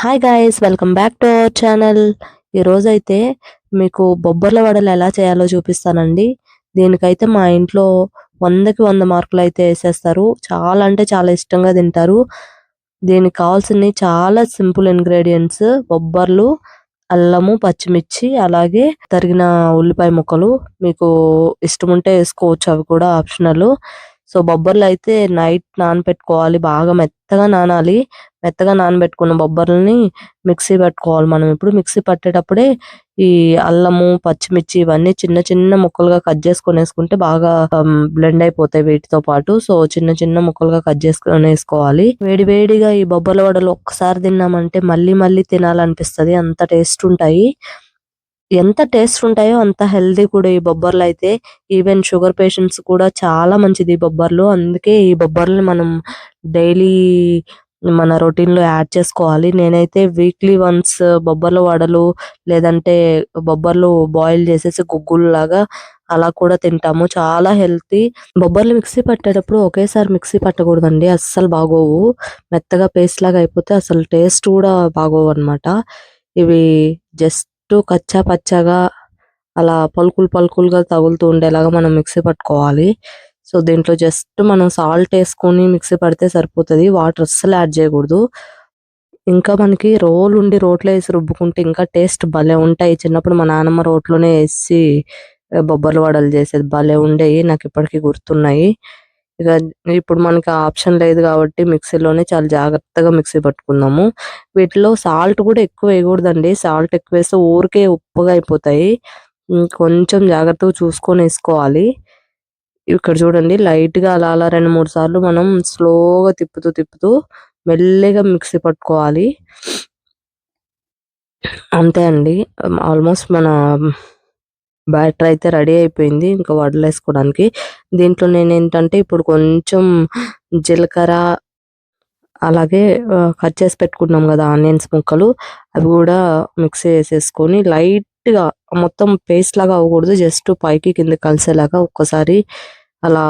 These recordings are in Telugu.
Hi guys welcome back to our channel ఈరోజైతే మీకు బొబ్బర్ల వడలు ఎలా చేయాలో చూపిస్తానండి. దీనికైతే మా ఇంట్లో వందకి వంద మార్కులు అయితే వేసేస్తారు. చాలా అంటే చాలా ఇష్టంగా తింటారు. దీనికి కావాల్సినవి చాలా సింపుల్ ఇంగ్రీడియంట్స్ బొబ్బర్లు అల్లము పచ్చిమిర్చి అలాగే తరిగిన ఉల్లిపాయ ముక్కలు. మీకు ఇష్టం ఉంటే వేసుకోవచ్చు అవి కూడా ఆప్షనల్. సో బొబ్బర్లు అయితే నైట్ నానబెట్టుకోవాలి బాగా మెత్తగా నానాలి. మెత్తగా నానబెట్టుకున్న బొబ్బర్లని మిక్సీ పట్టుకోవాలి మనం. ఇప్పుడు మిక్సీ పట్టేటప్పుడే ఈ అల్లము పచ్చిమిర్చి ఇవన్నీ చిన్న చిన్న ముక్కలుగా కట్ చేసుకొని వేసుకుంటే బాగా బ్లెండ్ అయిపోతాయి వీటితో పాటు. సో చిన్న చిన్న ముక్కలుగా కట్ చేసుకొని వేసుకోవాలి వేడి వేడిగా ఈ బొబ్బర్ల వడలు ఒక్కసారి తిన్నామంటే మళ్ళీ మళ్ళీ తినాలనిపిస్తది. అంత టేస్ట్ ఉంటాయి. ఎంత టేస్ట్ ఉంటాయో అంత హెల్దీ కూడా ఈ బొబ్బర్లు అయితే. ఈవెన్ షుగర్ పేషెంట్స్ కూడా చాలా మంచిది ఈ బొబ్బర్లు. అందుకే ఈ బొబ్బర్లు మనం డైలీ మన రొటీన్లో యాడ్ చేసుకోవాలి. నేనైతే వీక్లీ వన్స్ బొబ్బర్లు వడలు లేదంటే బొబ్బర్లు బాయిల్ చేసేసి గుగ్గులు లాగా అలా కూడా తింటాము. చాలా హెల్తీ బొబ్బర్లు మిక్సీ పట్టేటప్పుడు ఒకేసారి మిక్సీ పట్టకూడదండి. అస్సలు బాగోవు. మెత్తగా పేస్ట్ లాగా అయిపోతే అసలు టేస్ట్ కూడా బాగోవు అన్నమాట. ఇవి జస్ట్ కచ్చా పచ్చగా అలా పలుకులు పలుకులుగా తగులుతూ ఉండేలాగా మనం మిక్సీ పట్టుకోవాలి. సో దీంట్లో జస్ట్ మనం సాల్ట్ వేసుకొని మిక్సీ పడితే సరిపోతుంది. వాటర్ అస్సలు యాడ్ చేయకూడదు. ఇంకా మనకి రోల్ ఉండి రోట్లో వేసి రుబ్బుకుంటే ఇంకా టేస్ట్ భలే ఉంటాయి. చిన్నప్పుడు మా నాన్నమ్మ రోట్లోనే వేసి బొబ్బర్లు వడలు చేసేది భలే ఉండేవి నాకు ఇప్పటికీ గుర్తున్నాయి. ఇక ఇప్పుడు మనకి ఆప్షన్ లేదు కాబట్టి మిక్సీలోనే చాలా జాగ్రత్తగా మిక్సీ పట్టుకుందాము. వీటిలో సాల్ట్ కూడా ఎక్కువ వేయకూడదండి. సాల్ట్ ఎక్కువ వేస్తే ఊరికే ఉప్పుగా అయిపోతాయి. కొంచెం జాగ్రత్తగా చూసుకొని వేసుకోవాలి. ఇక్కడ చూడండి లైట్గా అలా అలా రెండు మూడు సార్లు మనం స్లోగా తిప్పుతూ తిప్పుతూ మెల్లిగా మిక్సీ పట్టుకోవాలి. అంతే అండి. ఆల్మోస్ట్ మన బ్యాటర్ అయితే రెడీ అయిపోయింది. ఇంకా వడలు వేసుకోవడానికి. దీంట్లో నేను ఏంటంటే ఇప్పుడు కొంచెం జీలకర్ర అలాగే కట్ చేసి పెట్టుకున్నాం కదా ఆనియన్స్ ముక్కలు. అవి కూడా మిక్సీ వేసేసుకొని లైట్గా మొత్తం పేస్ట్ లాగా అవ్వకూడదు. జస్ట్ పైకి కింద కలిసేలాగా ఒక్కసారి అలా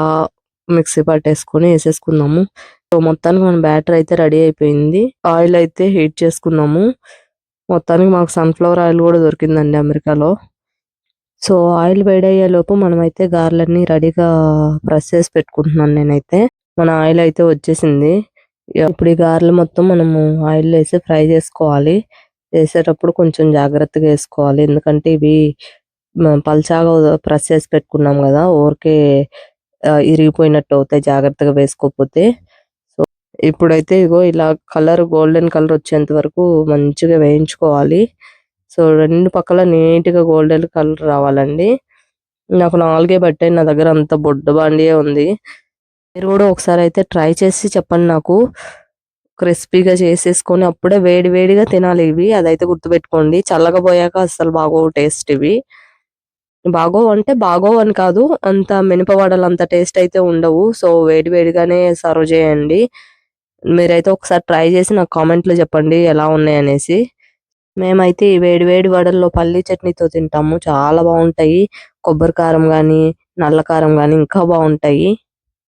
మిక్సీ పట్టేసుకొని వేసేసుకుందాము. సో మొత్తానికి మన బ్యాటర్ అయితే రెడీ అయిపోయింది. ఆయిల్ అయితే హీట్ చేసుకున్నాము. మొత్తానికి మాకు సన్ఫ్లవర్ ఆయిల్ కూడా దొరికిందండి అమెరికాలో. సో ఆయిల్ వేడయ్యే లోపు మనమైతే గార్లన్నీ రెడీగా ప్రెస్ చేసి పెట్టుకుంటున్నాను నేనైతే. మన ఆయిల్ అయితే వచ్చేసింది. ఇప్పుడు ఈ గారెలు మొత్తం మనము ఆయిల్ వేసి ఫ్రై చేసుకోవాలి. చేసేటప్పుడు కొంచెం జాగ్రత్తగా వేసుకోవాలి. ఎందుకంటే ఇవి పల్చాగా ప్రెస్ చేసి పెట్టుకున్నాం కదా ఊరికే ఇరిగిపోయినట్టు అవుతాయి జాగ్రత్తగా వేసుకోకపోతే. సో ఇప్పుడైతే ఇగో ఇలా కలర్ గోల్డెన్ కలర్ వచ్చేంత వరకు మంచిగా వేయించుకోవాలి. సో రెండు పక్కల నీట్గా గోల్డెన్ కలర్ రావాలండి. నాకు నాలుగే పట్టాయి. నా దగ్గర అంత బొడ్డ బాండియే ఉంది. మీరు కూడా ఒకసారి అయితే ట్రై చేసి చెప్పండి నాకు. క్రిస్పీగా చేసేసుకొని అప్పుడే వేడి వేడిగా తినాలి ఇవి. అదైతే గుర్తుపెట్టుకోండి. చల్లగా పోయాక అసలు బాగోవు టేస్ట్ ఇవి. బాగోవు అంటే బాగోవు అని కాదు. అంత మినపవడలు అంత టేస్ట్ అయితే ఉండవు. సో వేడి వేడిగానే సర్వ్ చేయండి. మీరైతే ఒకసారి ట్రై చేసి నాకు కామెంట్లో చెప్పండి ఎలా ఉన్నాయి అనేసి. మేమైతే ఈ వేడి వేడి వడల్లో పల్లి చట్నీతో తింటాము. చాలా బాగుంటాయి. కొబ్బరి కారం గాని నల్ల కారం గాని ఇంకా బాగుంటాయి.